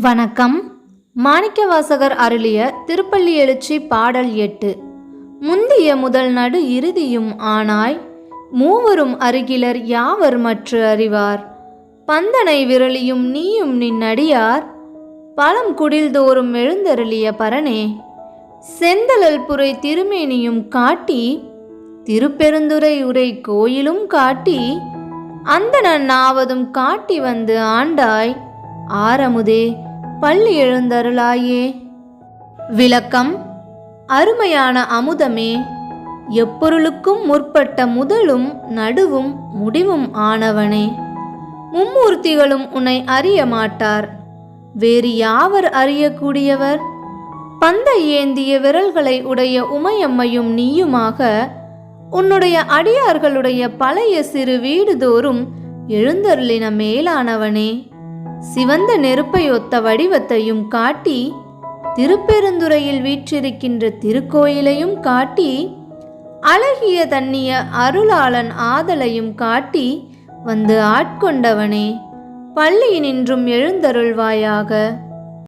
வணக்கம். மாணிக்கவாசகர் அருளிய திருப்பள்ளி எழுச்சி பாடல் எட்டு. முந்திய முதல் நடு இறுதியும் ஆனாய் மூவரும் அருகிலர் யாவர் மற்ற அறிவார்? பந்தனை விரலியும் நீயும் நின்னடியார் பழம் குடில்தோறும் எழுந்தருளிய பரனே செந்தழல் புரை திருமேனியும் காட்டி திருப்பெருந்துறை உரை கோயிலும் காட்டி அந்தணன் நாவதும் காட்டி வந்து ஆண்டாய். ஆரமுதே பள்ளி எழுந்தருளாயே. விளக்கம் அருமையான அமுதமே எப்பொருளுக்கும் முற்பட்ட முதலும் நடுவும் முடிவும் ஆனவனே. மும்மூர்த்திகளும் உன்னை அறிய மாட்டார். வேறு யாவர் அறியக்கூடியவர்? பந்தை ஏந்திய விரல்களை உடைய உமையம்மையும் நீயுமாக உன்னுடைய அடியார்களுடைய பழைய சிறு வீடுதோறும் எழுந்தருளின மேலானவனே. சிவந்த நெருப்பை ஒத்த வடிவத்தையும் காட்டி திருப்பெருந்துறையில் வீற்றிருக்கின்ற திருக்கோயிலையும் காட்டி அழகிய தன்னிய அருளாளன் ஆதலையும் காட்டி வந்து ஆட்கொண்டவனே. பள்ளியினின்றும் எழுந்தருள்வாயாக.